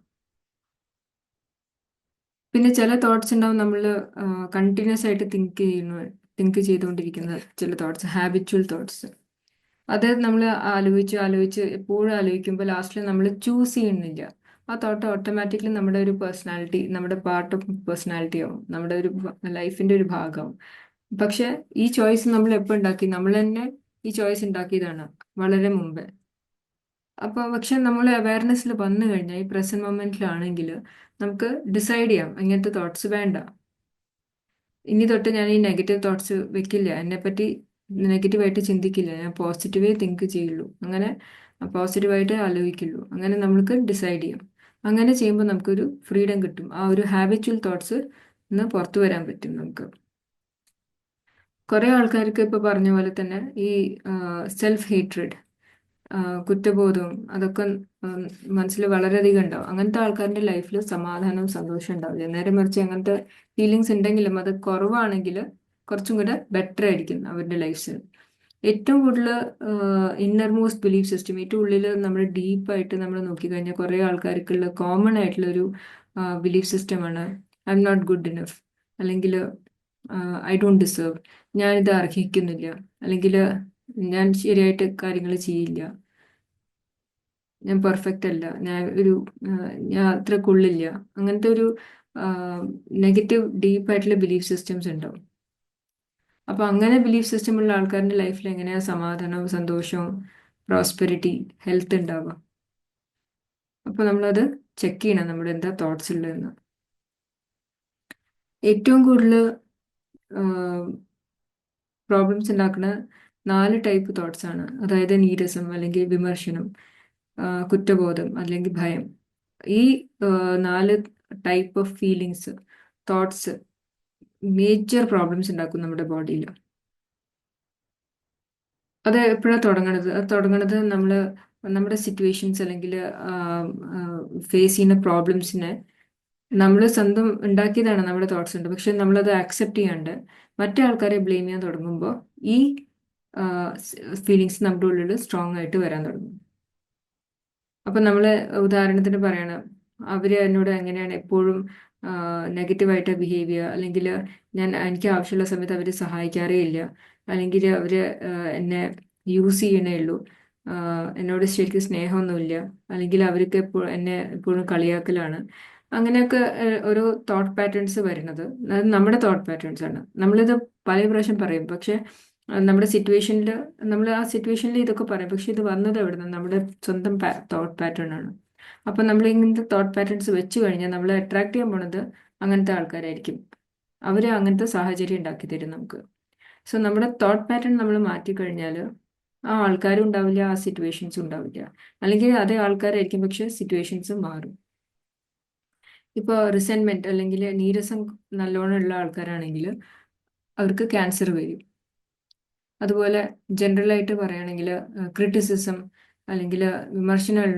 പിന്നെ ചില തോട്ട്സ് ഉണ്ടാവും നമ്മൾ കണ്ടിന്യൂസ് ആയിട്ട് തിങ്ക് ചെയ്യുന്നു തിങ്ക് ചെയ്തുകൊണ്ടിരിക്കുന്ന ചില തോട്ട്സ് ഹാബിച്വൽ തോട്ട്സ് അത് നമ്മൾ ആലോചിച്ച് ആലോചിച്ച് എപ്പോഴും ആലോചിക്കുമ്പോൾ ലാസ്റ്റിൽ നമ്മൾ ചൂസ് ചെയ്യുന്നില്ല. ആ തോട്ട് ഓട്ടോമാറ്റിക്കലി നമ്മുടെ ഒരു പേഴ്സണാലിറ്റി നമ്മുടെ പാർട്ട് ഓഫ് പേഴ്സണാലിറ്റി ആവും. നമ്മുടെ ഒരു ലൈഫിന്റെ ഒരു ഭാഗമാവും. പക്ഷെ ഈ ചോയ്സ് നമ്മൾ എപ്പോൾ ഉണ്ടാക്കി? നമ്മൾ തന്നെ ഈ ചോയ്സ് ഉണ്ടാക്കിയതാണ് വളരെ മുമ്പേ. അപ്പോൾ പക്ഷെ നമ്മൾ അവയർനെസ്സിൽ വന്നു കഴിഞ്ഞാൽ ഈ പ്രസന്റ് മൊമെന്റിലാണെങ്കിൽ നമുക്ക് ഡിസൈഡ് ചെയ്യാം ഇങ്ങനത്തെ തോട്ട്സ് വേണ്ട. ഇനി തൊട്ട് ഞാൻ ഈ നെഗറ്റീവ് തോട്ട്സ് വെക്കില്ല. എന്നെപ്പറ്റി നെഗറ്റീവായിട്ട് ചിന്തിക്കില്ല. ഞാൻ പോസിറ്റീവേ തിങ്ക് ചെയ്യുള്ളൂ. അങ്ങനെ പോസിറ്റീവായിട്ട് ആലോചിക്കുള്ളൂ. അങ്ങനെ നമുക്ക് ഡിസൈഡ് ചെയ്യാം. അങ്ങനെ ചെയ്യുമ്പോൾ നമുക്കൊരു ഫ്രീഡം കിട്ടും. ആ ഒരു ഹാബിച്വൽ തോട്ട്സ് നിന്ന് പുറത്തു വരാൻ പറ്റും നമുക്ക്. കുറേ ആൾക്കാർക്ക് ഇപ്പോൾ പറഞ്ഞ പോലെ തന്നെ ഈ സെൽഫ് ഹേറ്റ്രഡ് കുറ്റബോധവും അതൊക്കെ മനസ്സിൽ വളരെയധികം ഉണ്ടാവും. അങ്ങനത്തെ ആൾക്കാരുടെ ലൈഫിൽ സമാധാനവും സന്തോഷവും ഉണ്ടാവില്ല. നേരെ മറിച്ച് അങ്ങനത്തെ ഫീലിങ്സ് ഉണ്ടെങ്കിലും അത് കുറവാണെങ്കിൽ കുറച്ചും കൂടെ ബെറ്റർ ആയിരിക്കും അവരുടെ ലൈഫിൽ ഏറ്റവും കൂടുതൽ ഇന്നർ മോസ്റ്റ് ബിലീഫ് സിസ്റ്റം ഏറ്റവും ഉള്ളിൽ നമ്മൾ ഡീപ്പായിട്ട് നമ്മൾ നോക്കിക്കഴിഞ്ഞാൽ കുറേ ആൾക്കാർക്കുള്ള കോമൺ ആയിട്ടുള്ള ഒരു ബിലീഫ് സിസ്റ്റമാണ് I'm not good enough അല്ലെങ്കിൽ ഐ ഡോണ്ട് ഡിസേർവ് ഞാനിത് അർഹിക്കുന്നില്ല. അല്ലെങ്കിൽ ഞാൻ ശരിയായിട്ട് കാര്യങ്ങൾ ചെയ്യില്ല. ഞാൻ പെർഫെക്റ്റ് അല്ല. ഞാൻ ഒരു ഞാൻ അത്ര കൊള്ളില്ല അങ്ങനത്തെ ഒരു നെഗറ്റീവ് ഡീപ്പായിട്ടുള്ള ബിലീഫ് സിസ്റ്റംസ് ഉണ്ടാവും. അപ്പോൾ അങ്ങനെ ബിലീഫ് സിസ്റ്റം ഉള്ള ആൾക്കാരുടെ ലൈഫിൽ എങ്ങനെയാ സമാധാനവും സന്തോഷവും പ്രോസ്പെരിറ്റി ഹെൽത്ത് ഉണ്ടാവുക? അപ്പൊ നമ്മളത് ചെക്ക് ചെയ്യണം. നമ്മുടെ എന്താ തോട്ട്സ് ഉള്ളതെന്ന്. ഏറ്റവും കൂടുതൽ പ്രോബ്ലംസ് ഉണ്ടാക്കുന്ന നാല് ടൈപ്പ് തോട്ട്സ് ആണ്. അതായത് നീരസം അല്ലെങ്കിൽ വിമർശനം കുറ്റബോധം അല്ലെങ്കിൽ ഭയം. ഈ നാല് type of feelings thoughts major problems ഉണ്ടാക്കും നമ്മുടെ ബോഡിയിൽ അത് എപ്പോഴാണ് തുടങ്ങണത്? അത് തുടങ്ങണത് നമ്മൾ നമ്മുടെ സിറ്റുവേഷൻസ് അല്ലെങ്കിൽ ഫേസ് ചെയ്യുന്ന പ്രോബ്ലംസിനെ നമ്മൾ സ്വന്തം ഉണ്ടാക്കിയതാണ് നമ്മുടെ തോട്ട്സ് ഉണ്ട്. പക്ഷെ നമ്മളത് ആക്സെപ്റ്റ് ചെയ്യാണ്ട് മറ്റേ ആൾക്കാരെ ബ്ലെയിം ചെയ്യാൻ തുടങ്ങുമ്പോൾ ഈ ഫീലിങ്സ് നമ്മുടെ ഉള്ളിൽ സ്ട്രോങ് ആയിട്ട് വരാൻ തുടങ്ങും. അപ്പം നമ്മൾ ഉദാഹരണത്തിന് പറയണം അവർ എന്നോട് എങ്ങനെയാണ് എപ്പോഴും നെഗറ്റീവായിട്ട് ബിഹേവ് ചെയ്യുക? അല്ലെങ്കിൽ ഞാൻ എനിക്ക് ആവശ്യമുള്ള സമയത്ത് അവർ സഹായിക്കാറേ ഇല്ല. അല്ലെങ്കിൽ അവർ എന്നെ യൂസ് ചെയ്യണേ ഉള്ളൂ. എന്നോട് ശരിക്കും സ്നേഹമൊന്നുമില്ല. അല്ലെങ്കിൽ അവർക്ക് എന്നെ എപ്പോഴും കളിയാക്കലാണ്. അങ്ങനെയൊക്കെ ഒരു തോട്ട് പാറ്റേൺസ് വരുന്നത്. അത് നമ്മുടെ തോട്ട് പാറ്റേൺസ് ആണ്. നമ്മളിത് പല പ്രാവശ്യം പറയും. പക്ഷെ നമ്മുടെ സിറ്റുവേഷനിൽ നമ്മൾ ആ സിറ്റുവേഷനിൽ ഇതൊക്കെ പറയും. പക്ഷെ ഇത് വന്നത് എവിടെ നിന്ന് നമ്മുടെ സ്വന്തം തോട്ട് പാറ്റേൺ ആണ്. അപ്പം നമ്മൾ ഇങ്ങനത്തെ തോട്ട് പാറ്റേൺസ് വെച്ച് കഴിഞ്ഞാൽ നമ്മൾ അട്രാക്ട് ചെയ്യാൻ പോണത് അങ്ങനത്തെ ആൾക്കാരായിരിക്കും. അവർ അങ്ങനത്തെ സാഹചര്യം ഉണ്ടാക്കി തരും നമുക്ക്. സോ നമ്മുടെ തോട്ട് പാറ്റേൺ നമ്മൾ മാറ്റിക്കഴിഞ്ഞാൽ ആ ആൾക്കാരും ഉണ്ടാവില്ല ആ സിറ്റുവേഷൻസും ഉണ്ടാവില്ല. അല്ലെങ്കിൽ അതേ ആൾക്കാരായിരിക്കും പക്ഷെ സിറ്റുവേഷൻസ് മാറും. ഇപ്പോൾ റിസെൻമെന്റ് അല്ലെങ്കിൽ നീരസം നല്ലോണം ഉള്ള ആൾക്കാരാണെങ്കിൽ അവർക്ക് ക്യാൻസർ വരും. അതുപോലെ ജനറൽ ആയിട്ട് പറയുകയാണെങ്കിൽ ക്രിറ്റിസിസം അല്ലെങ്കിൽ വിമർശനം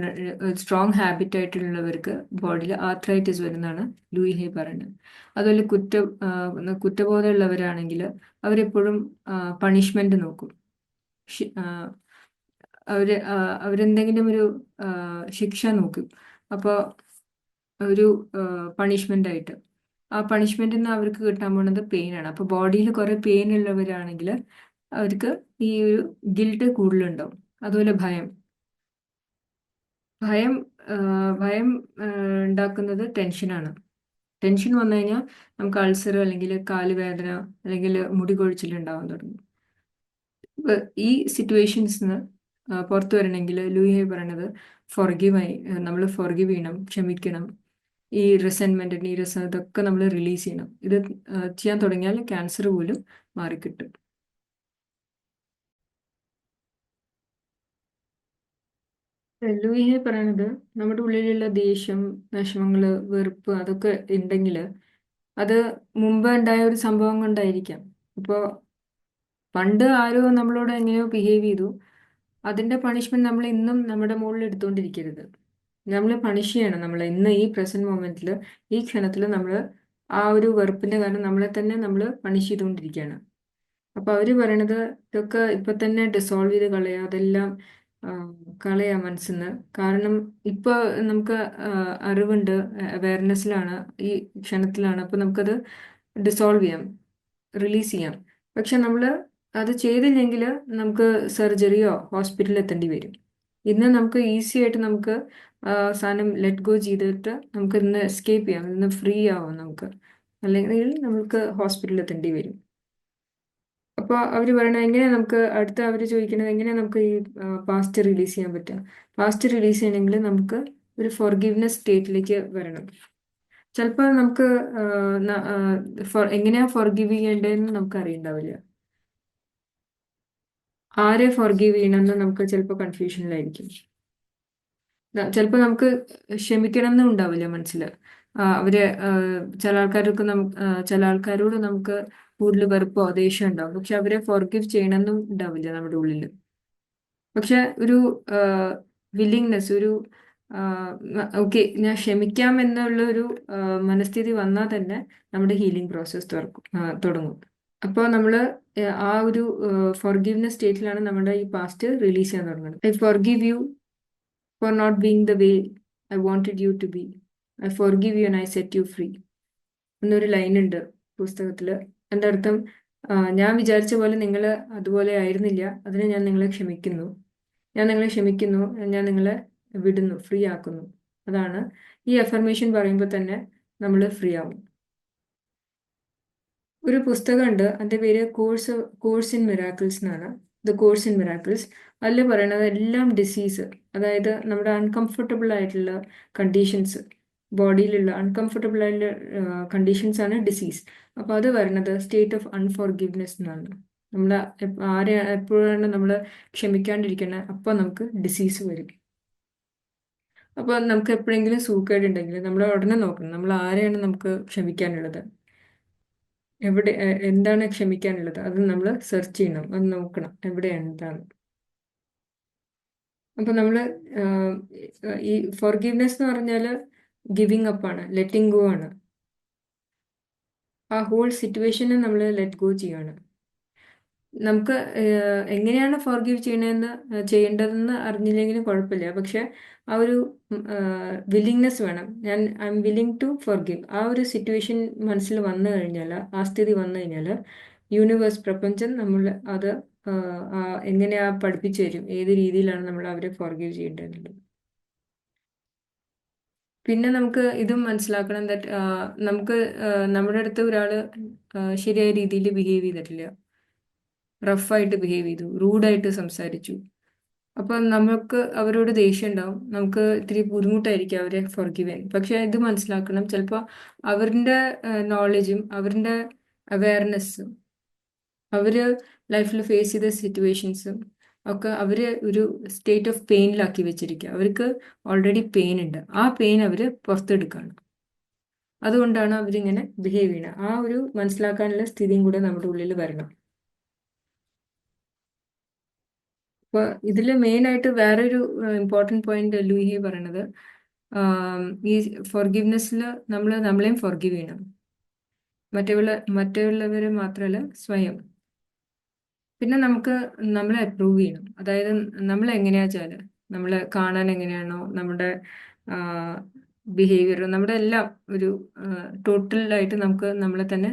സ്ട്രോങ് ഹാബിറ്റ് ആയിട്ടുള്ളവർക്ക് ബോഡിയിൽ ആർത്രൈറ്റിസ് വരുന്നതാണ് ലൂയി ഹേ പറയുന്നത്. അതുപോലെ കുറ്റ കുറ്റബോധമുള്ളവരാണെങ്കിൽ അവരെപ്പോഴും പണിഷ്മെന്റ് നോക്കും. അവർ അവരെന്തെങ്കിലും ഒരു ശിക്ഷ നോക്കും. അപ്പോൾ ഒരു പണിഷ്മെന്റ് ആയിട്ട്. ആ പണിഷ്മെന്റ് നിന്ന് അവർക്ക് കിട്ടാൻ പോകുന്നത് പെയിൻ ആണ്. അപ്പോൾ ബോഡിയിൽ കുറെ പെയിൻ ഉള്ളവരാണെങ്കിൽ അവർക്ക് ഈ ഒരു ഗിൽട്ട് കൂടുതലുണ്ടാവും. അതുപോലെ ഭയം. ഭയം ഭയം ഉണ്ടാക്കുന്നത് ടെൻഷനാണ് ടെൻഷൻ വന്നു കഴിഞ്ഞാൽ നമുക്ക് അൾസർ അല്ലെങ്കിൽ കാലുവേദന അല്ലെങ്കിൽ മുടി കൊഴിച്ചിൽ ഉണ്ടാവാൻ തുടങ്ങും. ഈ സിറ്റുവേഷൻസ് പുറത്തു വരണമെങ്കിൽ ലൂയി പറയണത് ഫൊർഗീവായി നമ്മൾ ഫൊർഗീവ് ചെയ്യണം ക്ഷമിക്കണം. ഈ റിസെൻമെന്റ് നീരസം ഇതൊക്കെ നമ്മൾ റിലീസ് ചെയ്യണം. ഇത് ചെയ്യാൻ തുടങ്ങിയാൽ ക്യാൻസർ പോലും മാറിക്കിട്ടും. ലൂയിയെ പറയണത് നമ്മുടെ ഉള്ളിലുള്ള ദേഷ്യം വിഷമങ്ങൾ വെറുപ്പ് അതൊക്കെ ഉണ്ടെങ്കിൽ അത് മുമ്പ് ഉണ്ടായ ഒരു സംഭവം കൊണ്ടായിരിക്കാം. ഇപ്പോൾ പണ്ട് ആരോ നമ്മളോട് എങ്ങനെയോ ബിഹേവ് ചെയ്തു. അതിന്റെ പണിഷ്മെന്റ് നമ്മൾ ഇന്നും നമ്മുടെ മുകളിൽ എടുത്തുകൊണ്ടിരിക്കരുത് നമ്മൾ പണിഷ് ചെയ്യണം നമ്മൾ ഇന്ന് ഈ പ്രസന്റ് മൊമെന്റിൽ ഈ ക്ഷണത്തിൽ നമ്മൾ ആ ഒരു വെറുപ്പിന്റെ കാരണം നമ്മളെ തന്നെ നമ്മൾ പണിഷ് ചെയ്തുകൊണ്ടിരിക്കുകയാണ്. അപ്പൊ അവർ പറയണത് ഇതൊക്കെ ഇപ്പൊ തന്നെ ഡിസോൾവ് ചെയ്ത് കളയുക അതെല്ലാം കളയാം മനസ്സിന്ന്. കാരണം ഇപ്പൊ നമുക്ക് അറിവുണ്ട് അവയർനെസ്സിലാണ് ഈ ക്ഷണത്തിലാണ്. അപ്പൊ നമുക്കത് ഡിസോൾവ് ചെയ്യാം റിലീസ് ചെയ്യാം. പക്ഷെ നമ്മൾ അത് ചെയ്തില്ലെങ്കിൽ നമുക്ക് സർജറിയോ ഹോസ്പിറ്റലിൽ എത്തേണ്ടി വരും. ഇന്ന് നമുക്ക് ഈസി ആയിട്ട് നമുക്ക് സാധനം ലെറ്റ് ഗോ ചെയ്തിട്ട് നമുക്ക് ഇന്ന് എസ്കേപ്പ് ചെയ്യാം. ഇന്ന് ഫ്രീ ആവാം നമുക്ക്. അല്ലെങ്കിൽ നമുക്ക് ഹോസ്പിറ്റലിൽ എത്തേണ്ടി വരും. അപ്പോൾ അവർ പറയണത് എങ്ങനെയാണ് നമുക്ക് അടുത്ത അവർ ചോദിക്കുന്നത് എങ്ങനെയാണ് നമുക്ക് ഈ പാസ്റ്റ് റിലീസ് ചെയ്യാൻ പറ്റുക? പാസ്റ്റ് റിലീസ് ചെയ്യണമെങ്കിൽ നമുക്ക് ഒരു ഫോർഗിവ്നെസ് സ്റ്റേറ്റിലേക്ക് വരണം. ചിലപ്പോൾ നമുക്ക് എങ്ങനെയാ ഫോർഗിവ് ചെയ്യേണ്ടതെന്ന് നമുക്ക് അറിയണ്ടാവില്ല. ആരെ ഫോർഗീവ് ചെയ്യണമെന്ന് നമുക്ക് ചിലപ്പോൾ കൺഫ്യൂഷനിലായിരിക്കും ചിലപ്പോൾ നമുക്ക് ക്ഷമിക്കണം എന്നും ഉണ്ടാവില്ല മനസ്സിൽ അവരെ ചില ആൾക്കാർക്ക് നമുക്ക് ചില ആൾക്കാരോട് നമുക്ക് കൂടുതൽ വെറുപ്പോ ദേഷ്യം ഉണ്ടാവും. പക്ഷെ അവരെ ഫോർഗീവ് ചെയ്യണമെന്നും ഉണ്ടാവില്ല നമ്മുടെ ഉള്ളിൽ പക്ഷെ ഒരു വില്ലിങ്നെസ് ഒരു ഓക്കെ ഞാൻ ക്ഷമിക്കാം എന്നുള്ള ഒരു മനസ്ഥിതി വന്നാൽ തന്നെ നമ്മുടെ ഹീലിംഗ് പ്രോസസ്സ് തുടങ്ങും. അപ്പോൾ നമ്മൾ ആ ഒരു ഫോർഗീവ്നെസ് സ്റ്റേറ്റിലാണ് നമ്മുടെ ഈ പാസ്റ്റ് റിലീസ് ചെയ്യാൻ തുടങ്ങുന്നത് I forgive you for not being the way I wanted you to be I forgive you and I set you free എന്നൊരു ലൈൻ ഉണ്ട് പുസ്തകത്തിൽ എന്റെ അർത്ഥം ഞാൻ വിചാരിച്ച പോലെ നിങ്ങൾ അതുപോലെ ആയിരുന്നില്ല. അതിനെ ഞാൻ നിങ്ങളെ ക്ഷമിക്കുന്നു. ഞാൻ നിങ്ങളെ ക്ഷമിക്കുന്നു. ഞാൻ നിങ്ങളെ വിടുന്നു. ഫ്രീ ആക്കുന്നു. അതാണ് ഈ അഫർമേഷൻ പറയുമ്പോൾ തന്നെ നമ്മൾ ഫ്രീ ആവും. ഒരു പുസ്തകമുണ്ട്. അതിന്റെ പേര് കോഴ്സ് കോഴ്സ് ഇൻ മിറാക്കിൾസ് എന്നാണ്. ദ കോഴ്സ് ഇൻ മിറാക്കിൾസ് അതിൽ പറയണത് എല്ലാം ഡിസീസ് അതായത് നമ്മുടെ അൺകംഫർട്ടബിൾ ആയിട്ടുള്ള കണ്ടീഷൻസ് ബോഡിയിലുള്ള അൺകംഫർട്ടബിൾ ആയിട്ടുള്ള കണ്ടീഷൻസ് ആണ് ഡിസീസ് അപ്പോൾ അത് വരുന്നത് സ്റ്റേറ്റ് ഓഫ് അൺഫോർഗിവ്നെസ് എന്നാണ്. നമ്മൾ ആരെ എപ്പോഴാണ് നമ്മൾ ക്ഷമിക്കാണ്ടിരിക്കുന്നത് അപ്പോൾ നമുക്ക് ഡിസീസ് വരും. അപ്പോൾ നമുക്ക് എപ്പോഴെങ്കിലും സൂക്കേട് ഉണ്ടെങ്കിൽ നമ്മൾ ഉടനെ നോക്കണം. നമ്മൾ ആരെയാണ് നമുക്ക് ക്ഷമിക്കാനുള്ളത്? എവിടെ എന്താണ് ക്ഷമിക്കാനുള്ളത്? അത് നമ്മൾ സെർച്ച് ചെയ്യണം. അത് നോക്കണം. എവിടെ എന്താണ്? അപ്പൊ നമ്മൾ ഈ ഫോർഗീവ്നെസ് എന്ന് പറഞ്ഞാൽ ഗിവിങ് അപ്പ് ആണ് ലെറ്റിംഗ് ഗോ ആണ്. ആ ഹോൾ സിറ്റുവേഷനെ നമ്മൾ ലെറ്റ് ഗോ ചെയ്യാണ് നമുക്ക് എങ്ങനെയാണ് ഫോർഗീവ് ചെയ്യണമെന്ന് ചെയ്യേണ്ടതെന്ന് അറിഞ്ഞില്ലെങ്കിലും കുഴപ്പമില്ല. പക്ഷെ ആ ഒരു വില്ലിങ്നെസ് വേണം. ഞാൻ I'm willing to forgive ആ ഒരു സിറ്റുവേഷൻ മനസ്സിൽ വന്നു കഴിഞ്ഞാൽ ആ സ്ഥിതി വന്നു കഴിഞ്ഞാൽ യൂണിവേഴ്സ് പ്രപഞ്ചം നമ്മൾ അത് എങ്ങനെയാ പഠിപ്പിച്ചു തരും? ഏത് രീതിയിലാണ് നമ്മൾ അവരെ ഫോർഗീവ് ചെയ്യേണ്ടതെന്നുള്ളത്? പിന്നെ നമുക്ക് ഇതും മനസ്സിലാക്കണം ദാറ്റ് നമുക്ക് നമ്മുടെ അടുത്ത് ഒരാൾ ശരിയായ രീതിയിൽ ബിഹേവ് ചെയ്തിട്ടില്ല. റഫായിട്ട് ബിഹേവ് ചെയ്തു റൂഡായിട്ട് സംസാരിച്ചു. അപ്പം നമുക്ക് അവരോട് ദേഷ്യം ഉണ്ടാവും നമുക്ക് ഇത്തിരി ബുദ്ധിമുട്ടായിരിക്കും അവരെ ഫോർഗീവ് ചെയ്യാൻ. പക്ഷെ ഇത് മനസ്സിലാക്കണം ചിലപ്പോൾ അവരുടെ നോളജും അവരുടെ അവയർനെസ്സും അവർ ലൈഫിൽ ഫേസ് ചെയ്ത സിറ്റുവേഷൻസും ഒക്കെ അവർ ഒരു സ്റ്റേറ്റ് ഓഫ് പെയിനിലാക്കി വെച്ചിരിക്കുക അവർക്ക് ഓൾറെഡി പെയിൻ ഉണ്ട്. ആ പെയിൻ അവർ പുറത്തെടുക്കുകയാണ് അതുകൊണ്ടാണ് അവരിങ്ങനെ ബിഹേവ് ചെയ്യുന്നത് ആ ഒരു മനസ്സിലാക്കാനുള്ള സ്ഥിതിയും കൂടെ നമ്മുടെ ഉള്ളിൽ വരണം. അപ്പോൾ ഇതിൽ മെയിൻ ആയിട്ട് വേറൊരു ഇമ്പോർട്ടന്റ് പോയിന്റ് ലൂഹി പറയണത് ഈ ഫോർഗിവ്നെസ്സിൽ നമ്മൾ നമ്മളെയും ഫോർഗിവ് ചെയ്യണം. മറ്റുള്ള മറ്റുള്ളവർ മാത്രമല്ല സ്വയം. പിന്നെ നമുക്ക് നമ്മളെ അപ്രൂവ് ചെയ്യണം. അതായത് നമ്മൾ എങ്ങനെയാച്ചാൽ നമ്മൾ കാണാൻ എങ്ങനെയാണോ? നമ്മുടെ ബിഹേവിയർ നമ്മുടെ എല്ലാം ഒരു ടോട്ടലായിട്ട് നമുക്ക് നമ്മളെ തന്നെ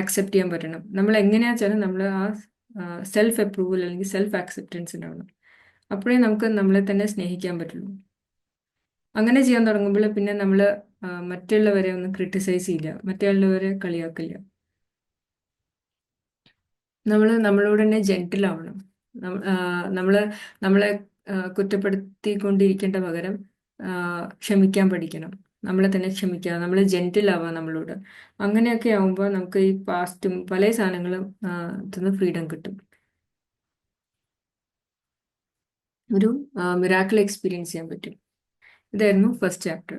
ആക്സെപ്റ്റ് ചെയ്യാൻ പറ്റണം. നമ്മൾ എങ്ങനെയാച്ചാലും നമ്മൾ ആ സെൽഫ് അപ്രൂവൽ അല്ലെങ്കിൽ സെൽഫ് ആക്സെപ്റ്റൻസ് ഉണ്ടാവണം. അപ്പോഴേ നമുക്ക് നമ്മളെ തന്നെ സ്നേഹിക്കാൻ പറ്റുള്ളൂ. അങ്ങനെ ചെയ്യാൻ തുടങ്ങുമ്പോൾ പിന്നെ നമ്മൾ മറ്റുള്ളവരെ ഒന്നും ക്രിട്ടിസൈസ് ചെയ്യില്ല. മറ്റുള്ളവരെ കളിയാക്കില്ല. നമ്മൾ നമ്മളോട് തന്നെ ജെന്റിൽ ആവണം. നമ്മൾ നമ്മളെ കുറ്റപ്പെടുത്തിക്കൊണ്ടിരിക്കേണ്ട പകരം ക്ഷമിക്കാൻ പഠിക്കണം. നമ്മളെ തന്നെ ക്ഷമിക്കുക നമ്മൾ ജെന്റിൽ ആവാം നമ്മളോട്. അങ്ങനെയൊക്കെ ആവുമ്പോൾ നമുക്ക് ഈ പാസ്റ്റും പല സാധനങ്ങളും ഇതിന്ന് ഫ്രീഡം കിട്ടും. ഒരു മിറാക്കിൾ എക്സ്പീരിയൻസ് ചെയ്യാൻ പറ്റും. ഇതായിരുന്നു ഫസ്റ്റ് ചാപ്റ്റർ